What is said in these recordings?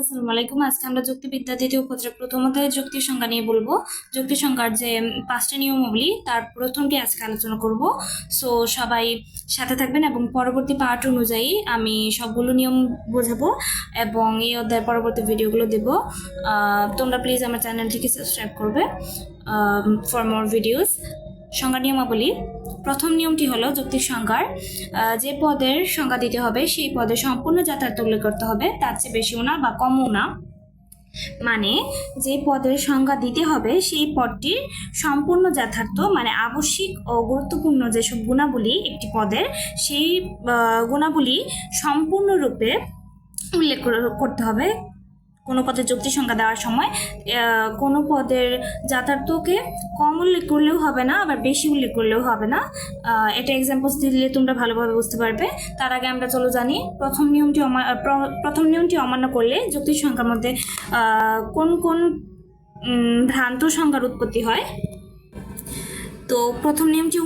আসসালামু আলাইকুম। আজকে আমরা যুক্তিবিদ্যা দ্বিতীয় পত্রের প্রথম অধ্যায়ের যুক্তি সংজ্ঞা নিয়ে বলব। যুক্তি সংজ্ঞার যে পাঁচটা নিয়মাবলী তার প্রথমটি আজকে আলোচনা করব। সো সবাই সাথে থাকবেন এবং পরবর্তী পার্ট অনুযায়ী আমি সবগুলো নিয়ম বোঝাবো এবং এই অধ্যায়ের পরবর্তী ভিডিওগুলো দেব। তোমরা প্লিজ আমার চ্যানেলটিকে সাবস্ক্রাইব করবে ফর মোর ভিডিওস সংজ্ঞা নিয়মাবলী। প্রথম নিয়মটি হলো যুক্তির সংজ্ঞার যে পদের সংজ্ঞা দিতে হবে সেই পদে সম্পূর্ণ যাতায়াত উল্লেখ করতে হবে, তার চেয়ে বেশিও না বা কমও না। মানে যে পদের সংজ্ঞা দিতে হবে সেই পদটির সম্পূর্ণ যথার্থ মানে আবশ্যিক ও গুরুত্বপূর্ণ যেসব গুণাবলী একটি পদের, সেই গুণাবলী সম্পূর্ণরূপে উল্লেখ করতে হবে। কোনো পদের যুক্তি সংখ্যা দেওয়ার সময় কোনো পদের যথার্থকে কম উল্লেখ করলেও হবে না, আবার বেশি উল্লেখ করলেও হবে না। এটা এক্সাম্পলস দিলে তোমরা ভালোভাবে বুঝতে পারবে। তার আগে আমরা চলো জানি, প্রথম নিয়মটি প্রথম নিয়মটি অমান্য করলে যুক্তির সংখ্যার মধ্যে কোন কোন ভ্রান্ত সংখ্যার উৎপত্তি হয়? তো প্রথম নিয়মটি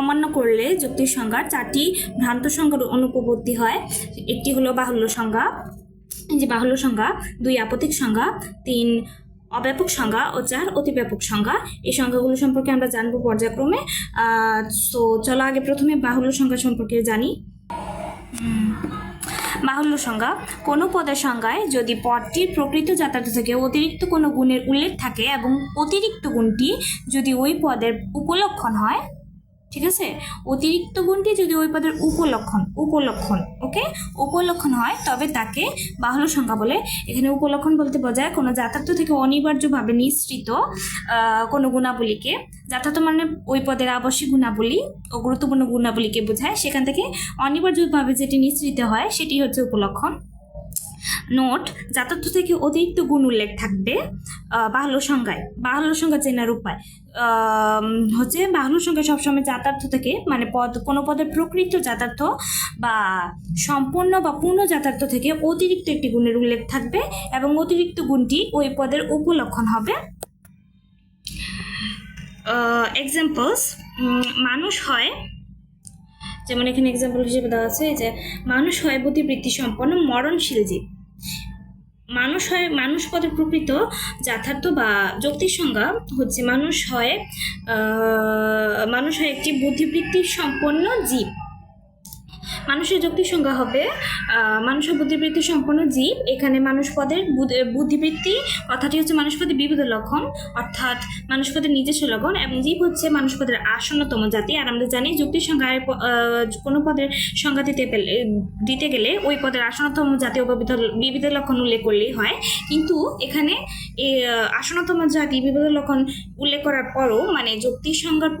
অমান্য করলে যুক্তির সংখ্যার চারটি ভ্রান্ত সংখ্যার অনুপপত্তি হয়। একটি হলো বাহুল্য সংজ্ঞা যে বাহুল্য সংজ্ঞা, দুই আপতিক সংজ্ঞা, তিন অব্যাপক সংজ্ঞা ও চার অতিব্যাপক সংজ্ঞা। এই সংজ্ঞাগুলো সম্পর্কে আমরা জানব পর্যায়ক্রমে। তো চলো আগে প্রথমে বাহুল্য সংজ্ঞা সম্পর্কে জানি। বাহুল্য সংজ্ঞা, কোনো পদের সংজ্ঞায় যদি পদটির প্রকৃত যাতায়াত থেকে অতিরিক্ত কোনো গুণের উল্লেখ থাকে এবং অতিরিক্ত গুণটি যদি ওই পদের উপলক্ষণ হয় ঠিক আছে? অতিরিক্ত গুণটি যদি ওই পদের উপলক্ষণ উপলক্ষণ ওকে উপলক্ষণ হয় তবে তাকে বাহুল্য সংখ্যা বলে। এখানে উপলক্ষণ বলতে বোঝায় কোনো যাতায়াত থেকে অনিবার্যভাবে নিঃসৃত কোনো গুণাবলীকে। যাতায়াত মানে ওই পদের আবশ্যিক গুণাবলী ও গুরুত্বপূর্ণ গুণাবলীকে বোঝায়। সেখান থেকে অনিবার্যভাবে যেটি নিঃসৃত হয় সেটি হচ্ছে উপলক্ষণ। নোট যাতার্থ থেকে অতিরিক্ত গুণ উল্লেখ থাকবে আহ, বাহুল্য সংজ্ঞায় বাহুল্য সংজ্ঞা চেনার উপায়। হচ্ছে বাহুল্য সংখ্যা সবসময় যাতার্থ থেকে মানে পদ, কোনো পদের প্রকৃত যাতার্থ বা সম্পূর্ণ বা পূর্ণ যাতার্থ থেকে অতিরিক্ত একটি গুণের উল্লেখ থাকবে এবং অতিরিক্ত গুণটি ওই পদের উপলক্ষণ হবে। এক্সাম্পলস মানুষ হয়, যেমন এখানে এক্সাম্পল হিসেবে দেওয়া আছে যে, মানুষ হয় বুদ্ধিবৃত্তি সম্পন্ন মরণশীল জীব। মানুষ হয়, মানুষ পদে প্রকৃত যথার্থ বা যৌক্তিক সংজ্ঞা হচ্ছে মানুষ হয় মানুষ হয় একটি বুদ্ধিবৃত্তি সম্পন্ন জীব। মানুষের যৌক্তিক সংজ্ঞা হবে মানুষের বুদ্ধিবৃত্তি সম্পন্ন জীব। এখানে মানুষ পদের বুদ- বুদ্ধিবৃত্তি কথাটি হচ্ছে মানুষ পদের বিবিধ লক্ষণ, অর্থাৎ মানুষ পদের নিজস্ব লক্ষণ এবং জীব হচ্ছে মানুষ পদের আসন্নতম জাতি। আর আমরা জানি যুক্তির সংজ্ঞায় কোনো পদের সংজ্ঞা দিতে পেলে, দিতে গেলে ওই পদের আসন্নতম জাতি বিবিধ বিবিধ লক্ষণ উল্লেখ করলেই হয়। কিন্তু এখানে আসন্নতম জাতি বিবিধ লক্ষণ উল্লেখ করার পরও মানে যুক্তির সংজ্ঞার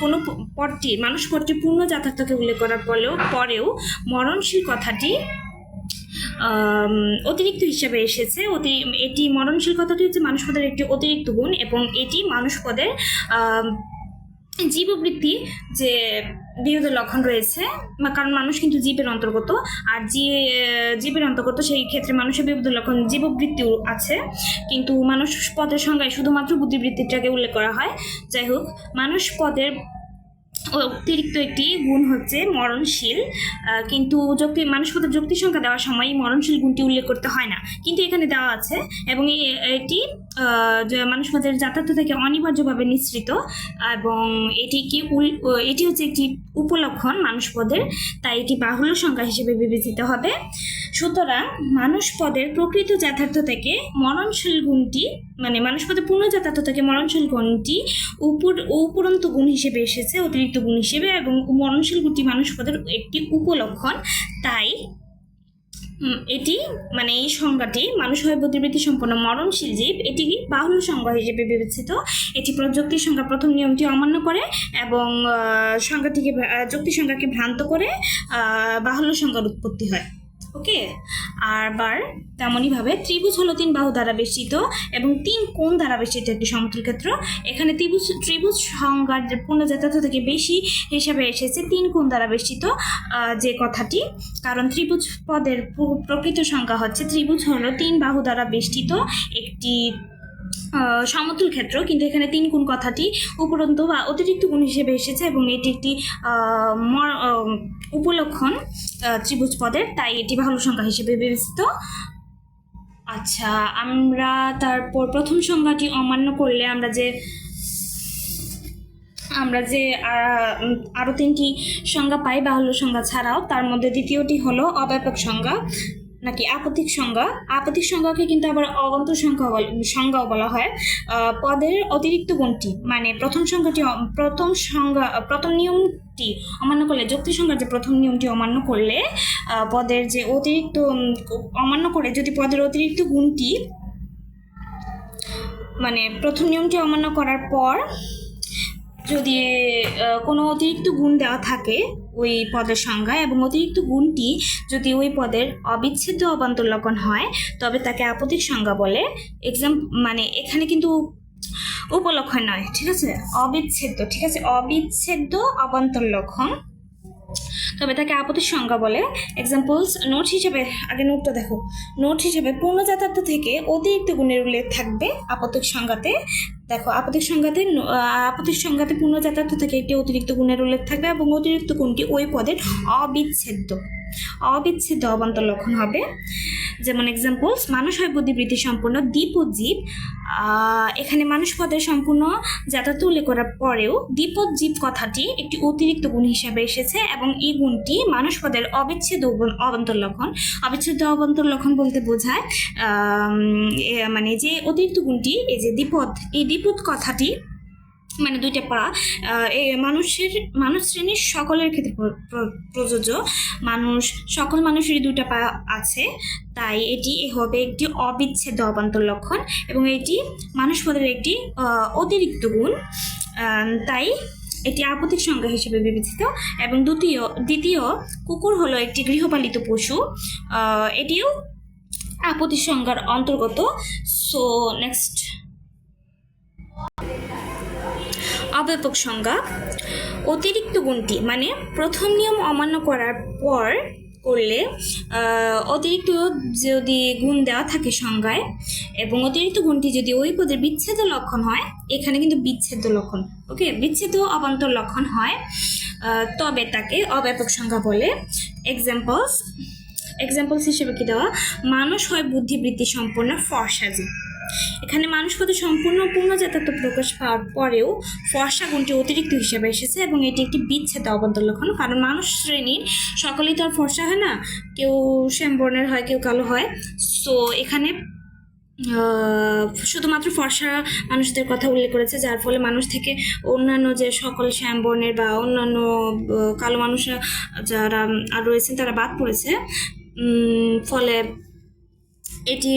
কোনো পদটি মানুষ পদটি পূর্ণ যথার্থকে উল্লেখ করার পরেও পরেও মরণশীল কথাটি অতিরিক্ত হিসাবে এসেছে। অতি, এটি মরণশীল কথাটি হচ্ছে মানুষ পদের একটি অতিরিক্ত গুণ এবং এটি মানুষ পদের জীববৃত্তি যে বিরোধের লক্ষণ রয়েছে কারণ মানুষ কিন্তু জীবের অন্তর্গত, আর জীবের অন্তর্গত সেই ক্ষেত্রে মানুষের বিরোধ লক্ষণ জীববৃত্তিও আছে। কিন্তু মানুষ পদের সংজ্ঞায় শুধুমাত্র বুদ্ধিবৃত্তিটাকে উল্লেখ করা হয়। যাই হোক মানুষ পদের অতিরিক্ত একটি গুণ হচ্ছে মরণশীল। কিন্তু যুক্তি, মানুষ পদের যুক্তি সংখ্যা দেওয়ার সময় মরণশীল গুণটি উল্লেখ করতে হয় না। কিন্তু এখানে দেওয়া আছে এবং এটি মানুষ পদের যাতায়াত থেকে অনিবার্যভাবে নিঃসৃত এবং এটি কি উল- এটি হচ্ছে একটি উপলক্ষণ মানুষ পদের তাই এটি বাহুল্য সংখ্যা হিসেবে বিবেচিত হবে। সুতরাং মানুষ পদের প্রকৃত যথার্থ থেকে মরণশীল গুণটি মানে মানুষ পদের পূর্ণ যথার্থ থেকে মরণশীল গুণটি উপর, উপরন্ত গুণ হিসেবে এসেছে, অতিরিক্ত গুণ হিসেবে এবং মরণশীল গুণটি মানুষ পদের একটি উপলক্ষণ, তাই এটি মানে এই সংজ্ঞাটি মানুষ হয় বুদ্ধিবৃত্তি সম্পন্ন মরণশীল জীব, এটি বাহুল্য সংজ্ঞা হিসেবে বিবেচিত? এটি প্রযুক্তির সংজ্ঞা প্রথম নিয়মটি অমান্য করে এবং সংজ্ঞাটিকে যুক্তি সংজ্ঞাকে ভ্রান্ত করে বাহুল্য সংজ্ঞার উৎপত্তি হয়। ওকে? আবার তেমনইভাবে ত্রিভুজ হলো তিন বাহু দ্বারা বেষ্টিত এবং তিন কোণ দ্বারা বেষ্টিত একটি সমতল ক্ষেত্র। এখানে ত্রিভুজ ত্রিভুজ সংজ্ঞার যে পূর্ণযাত্রা থেকে বেশি হিসাবে এসেছে তিন কোণ দ্বারা বেষ্টিত যে কথাটি। কারণ ত্রিভুজ পদের প্রকৃত সংজ্ঞা হচ্ছে ত্রিভুজ হলো তিন বাহু দ্বারা বেষ্টিত একটি সমতুল ক্ষেত্র, কিন্তু এখানে তিন গুণ কথাটি উপরন্ত বা অতিরিক্ত গুণ হিসেবে এসেছে এবং এটি একটি উপলক্ষণ ত্রিভুজ পদের, তাই এটি ভালো সংখ্যা হিসেবে বিবেচিত। আচ্ছা আমরা তারপর প্রথম সংজ্ঞাটি অমান্য করলে আমরা যে আমরা যে আরও তিনটি সংজ্ঞা পাই বাহুল্য সংজ্ঞা ছাড়াও, তার মধ্যে দ্বিতীয়টি হলো অব্যাপক সংজ্ঞা নাকি আপত্তিক সংজ্ঞা? আপত্তিক সংজ্ঞাকে কিন্তু আবার অগন্ত সংখ্যা সংজ্ঞাও বলা হয়। পদের অতিরিক্ত গুণটি মানে প্রথম সংখ্যাটি প্রথম সংজ্ঞা, প্রথম নিয়মটি অমান্য করলে, যুক্তি সংখ্যার যে প্রথম নিয়মটি অমান্য করলে পদের যে অতিরিক্ত অমান্য করে যদি পদের অতিরিক্ত গুণটি মানে প্রথম নিয়মটি অমান্য করার পর যদি কোনো অতিরিক্ত গুণ দেওয়া থাকে ওই পদের সংজ্ঞায় এবং অতিরিক্ত গুণটি যদি ওই পদের অবিচ্ছেদ্য অবান্তর লক্ষণ হয়, তবে তাকে আপতিক সংজ্ঞা বলে এক্সাম মানে এখানে কিন্তু উপলক্ষণ নয়, ঠিক আছে? অবিচ্ছেদ্য, ঠিক আছে? অবিচ্ছেদ্য অবান্তর লক্ষণ তবে তাকে আপত্তির সংজ্ঞা বলে এক্সাম্পলস নোট হিসেবে, আগে নোটটা দেখো। নোট হিসেবে পূর্ণ যাতার্থ থেকে অতিরিক্ত গুণের উল্লেখ থাকবে আপত্তিক সংজ্ঞাতে। দেখো আপত্তিক সংজ্ঞাতে আপত্তির সংজ্ঞাতে পূর্ণ যাতার্থ থেকে একটি অতিরিক্ত গুণের উল্লেখ থাকবে এবং অতিরিক্ত গুণটি ওই পদের অবিচ্ছেদ্য। অবিচ্ছেদ্য অবান্তর লক্ষণ হবে। যেমন এক্সাম্পলস মানুষ হয় বুদ্ধিবৃত্তি সম্পূর্ণ, দ্বীপ ও জীব এখানে মানুষ পদের সম্পূর্ণ যাতায়াত উল্লেখ করার পরেও দ্বিপদ জীব কথাটি একটি অতিরিক্ত গুণ হিসাবে এসেছে এবং এই গুণটি মানুষ পদের অবিচ্ছেদ্য অব- অবান্তর লক্ষণ। অবিচ্ছেদ্য অবান্তর লক্ষণ বলতে বোঝায় মানে যে অতিরিক্ত গুণটি, এই যে দ্বিপদ, এই দ্বিপদ কথাটি মানে দুইটা পা আহ, এ মানুষের মানুষ শ্রেণির সকলের ক্ষেত্রে প্র- প্র- প্রযোজ্য। মানুষ সকল মানুষেরই দুইটা পা আছে। তাই এটি হবে একটি অবিচ্ছেদ্য অবান্তর লক্ষণ এবং এটি মানুষ পদের একটি অতিরিক্ত গুণ। তাই এটি আপত্তিক সংজ্ঞা হিসেবে বিবেচিত এবং দ্বিতীয় দ্বিতীয় কুকুর হলো একটি গৃহপালিত পশু। এটিও আপত্তি সংজ্ঞার অন্তর্গত। সো নেক্সট অব্যাপক সংজ্ঞা। অতিরিক্ত গুণটি মানে প্রথম নিয়ম অমান্য করার পর করলে অতিরিক্ত যদি গুণ দেওয়া থাকে সংজ্ঞায় এবং অতিরিক্ত গুণটি যদি ওই পদের বিচ্ছেদ লক্ষণ হয়, এখানে কিন্তু বিচ্ছেদ লক্ষণ, ওকে? বিচ্ছেদ অবান্তর লক্ষণ হয়। তবে তাকে অব্যাপক সংজ্ঞা বলে। এক্সাম্পলস এক্সাম্পলস হিসেবে কি দেওয়া? মানুষ হয় বুদ্ধিবৃত্তি সম্পন্ন ফর্সাজি। এখানে মানুষ পদে সম্পূর্ণ পূর্ণ যাতায়াত প্রকাশ পাওয়ার পরেও ফর্সা গুণটি অতিরিক্ত হিসেবে এসেছে এবং এটি একটি বিচ্ছেদ অবন্তর লক্ষণ। কারণ মানুষ শ্রেণির, সকলেই তো আর ফর্সা হয় না, কেউ শ্যামবর্ণের হয়, কেউ কালো হয়। সো এখানে শুধুমাত্র ফর্সা মানুষদের কথা উল্লেখ করেছে, যার ফলে মানুষ থেকে অন্যান্য যে সকল শ্যামবর্ণের বা অন্যান্য কালো মানুষরা যারা আর রয়েছেন, তারা বাদ পড়েছে। ফলে এটি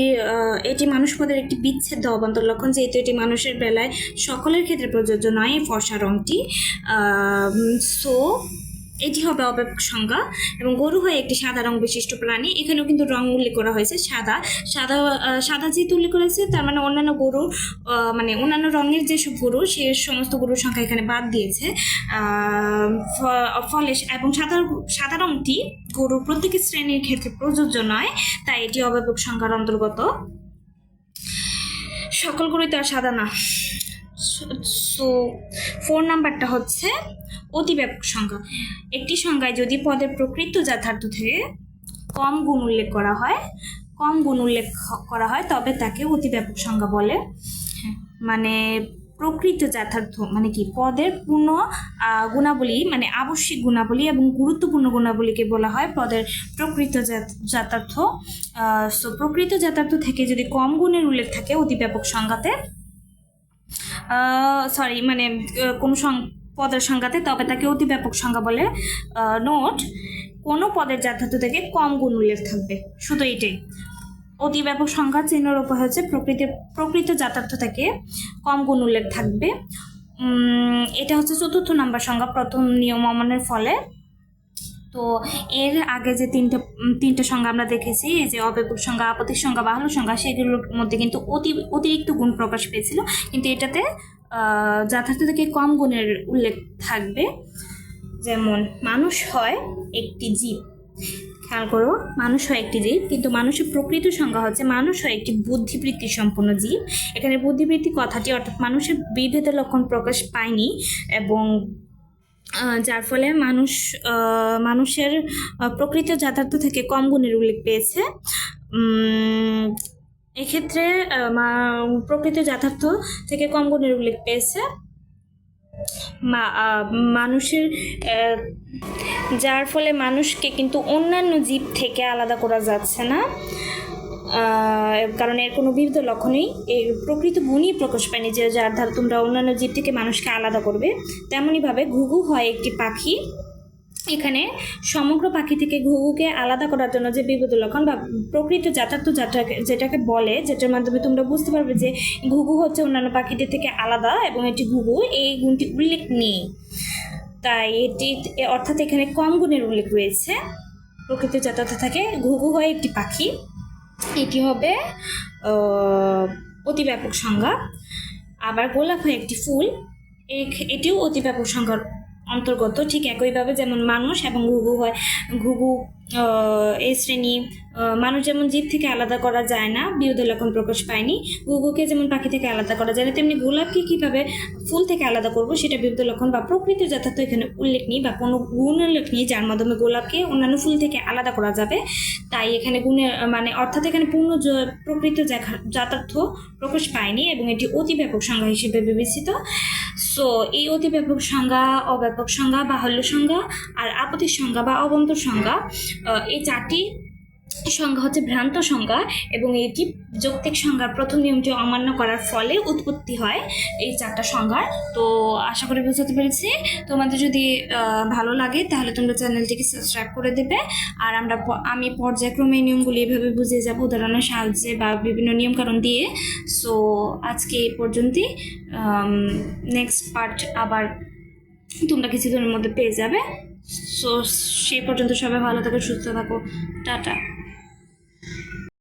এটি মানুষ পদের একটি বিচ্ছেদ অবান্তর লক্ষণ, যেহেতু এটি মানুষের বেলায় সকলের ক্ষেত্রে প্রযোজ্য নয়, এই ফর্সা রঙটি সো এটি হবে অব্যাপক সংজ্ঞা এবং গরু হয় একটি সাদা রং বিশিষ্ট প্রাণী। এখানেও কিন্তু রং উল্লেখ করা হয়েছে, সাদা। সাদা সাদা যেহেতু উল্লেখ করা হয়েছে, তার মানে অন্যান্য গরু মানে অন্যান্য রঙের যেসব গরু, সে সমস্ত গরুর সংখ্যা এখানে বাদ দিয়েছে। ফলে এবং সাদা সাদা রংটি গরুর প্রত্যেক শ্রেণির ক্ষেত্রে প্রযোজ্য নয়, তাই এটি অব্যাপক সংখ্যার অন্তর্গত। সকল গরুই তো আর সাদা না। সো ফোর নাম্বারটা হচ্ছে অতিব্যাপক সংখ্যা। একটি সংখ্যায় যদি পদের প্রকৃত যথার্থ থেকে কম গুণ উল্লেখ করা হয় কম গুণ উল্লেখ করা হয় তবে তাকে অতিব্যাপক সংজ্ঞা বলে। হ্যাঁ, মানে প্রকৃত যথার্থ মানে কি পদের পূর্ণ গুণাবলী মানে আবশ্যিক গুণাবলী এবং গুরুত্বপূর্ণ গুণাবলীকে বলা হয় পদের প্রকৃত যথার্থ। সো প্রকৃত যথার্থ থেকে যদি কম গুণের উল্লেখ থাকে অতিব্যাপক সংজ্ঞাতে সরি মানে কোনো পদের সংখ্যাতে তবে তাকে অতি ব্যাপক সংখ্যা বলে নোট, কোনো পদের যথার্থ থেকে কম গুণ উল্লেখ থাকবে। শুধু এটাই অতি ব্যাপক সংখ্যা চিহ্নের উপর হচ্ছে প্রকৃতি, প্রকৃত যাতার্থ থেকে কম গুণ উল্লেখ থাকবে। এটা হচ্ছে চতুর্থ নাম্বার সংখ্যা প্রথম নিয়ম অমানের ফলে। তো এর আগে যে তিনটে তিনটে সংজ্ঞা আমরা দেখেছি যে অব্যাপক সংজ্ঞা আপত্তিক সংজ্ঞা, বাহুল্য সংজ্ঞা, সেগুলোর মধ্যে কিন্তু অতি, অতিরিক্ত গুণ প্রকাশ পেয়েছিল। কিন্তু এটাতে যথার্থ থেকে কম গুণের উল্লেখ থাকবে। যেমন, মানুষ হয় একটি জীব। খেয়াল করো, মানুষ হয় একটি জীব, কিন্তু মানুষের প্রকৃত সংজ্ঞা হচ্ছে, মানুষ হয় একটি বুদ্ধিবৃত্তি সম্পন্ন জীব। এখানে বুদ্ধিবৃত্তি কথাটি অর্থাৎ মানুষের বিভেদের লক্ষণ প্রকাশ পায়নি এবং যার ফলে মানুষ মানুষের প্রকৃত যথার্থ থেকে কম গুণের উল্লেখ পেয়েছে। এক্ষেত্রে প্রকৃত যথার্থ থেকে কম গুণের উল্লেখ পেয়েছে। মানুষের যার ফলে মানুষকে কিন্তু অন্যান্য জীব থেকে আলাদা করা যাচ্ছে না। কারণ এর কোনো বিবিধ লক্ষণ নেই। এর প্রকৃত গুণই প্রকাশ পায়নি যে যার দ্বারা তোমরা অন্যান্য জীব থেকে মানুষকে আলাদা করবে। তেমনইভাবে ঘুঘু হয় একটি পাখি। এখানে সমগ্র পাখি থেকে ঘুঘুকে আলাদা করার জন্য যে বিবিধ লক্ষণ বা প্রকৃত যাতার্থ যেটাকে যেটাকে বলে, যেটার মাধ্যমে তোমরা বুঝতে পারবে যে ঘুঘু হচ্ছে অন্যান্য পাখিদের থেকে আলাদা এবং এটি ঘুঘু, এই গুণটি উল্লেখ নেই। তাই এটি অর্থাৎ এখানে কম গুণের উল্লেখ রয়েছে। প্রকৃত যথার্থ থাকে, ঘুঘু হয় একটি পাখি। এটি হবে অতিব্যাপক অতি ব্যাপক সংজ্ঞা আবার গোলাপ হয় একটি ফুল। এটিও অতি ব্যাপক সংজ্ঞার অন্তর্গত, ঠিক একইভাবে যেমন মানুষ এবং ঘুঘু হয়, ঘুঘু এই শ্রেণি মানুষ যেমন জীব থেকে আলাদা করা যায় না লক্ষণ প্রকাশ পায়নি। ঘুঘুকে যেমন পাখি থেকে আলাদা করা যায় না, তেমনি গোলাপকে কীভাবে ফুল থেকে আলাদা করব সেটা বিরোধ লক্ষণ বা প্রকৃত যথার্থ এখানে উল্লেখ নেই বা কোনো গুণ উল্লেখ নেই, যার মাধ্যমে গোলাপকে অন্যান্য ফুল থেকে আলাদা করা যাবে। তাই এখানে গুণের মানে অর্থাৎ এখানে পূর্ণ প্রকৃত যথা- যথার্থ প্রকাশ পায়নি এবং এটি অতি ব্যাপক সংজ্ঞা হিসেবে বিবেচিত। সো এই অতি ব্যাপক সংজ্ঞা, অব্যাপক সংজ্ঞা, বাহুল্য সংজ্ঞা আর আপত্তির সংজ্ঞা বা অবন্তর সংজ্ঞা এই চারটি সংজ্ঞা হচ্ছে ভ্রান্ত সংজ্ঞা এবং এটি যৌক্তিক সংজ্ঞার প্রথম নিয়মটি অমান্য করার ফলে উৎপত্তি হয় এই চারটা সংজ্ঞার। তো আশা করি বোঝাতে পেরেছি। তোমাদের যদি ভালো লাগে তাহলে তোমরা চ্যানেলটিকে সাবস্ক্রাইব করে দেবে। আর আমরা আমি পর্যায়ক্রমে নিয়মগুলি এভাবে বুঝিয়ে যাব উদাহরণের সাহায্যে বা বিভিন্ন নিয়মকানুন দিয়ে। সো আজকে এই পর্যন্তই। নেক্সট পার্ট আবার তোমরা কিছুদিনের মধ্যে পেয়ে যাবে। সো সে পর্যন্ত সবাই ভালো থাকো সুস্থ থাকো। টাটা।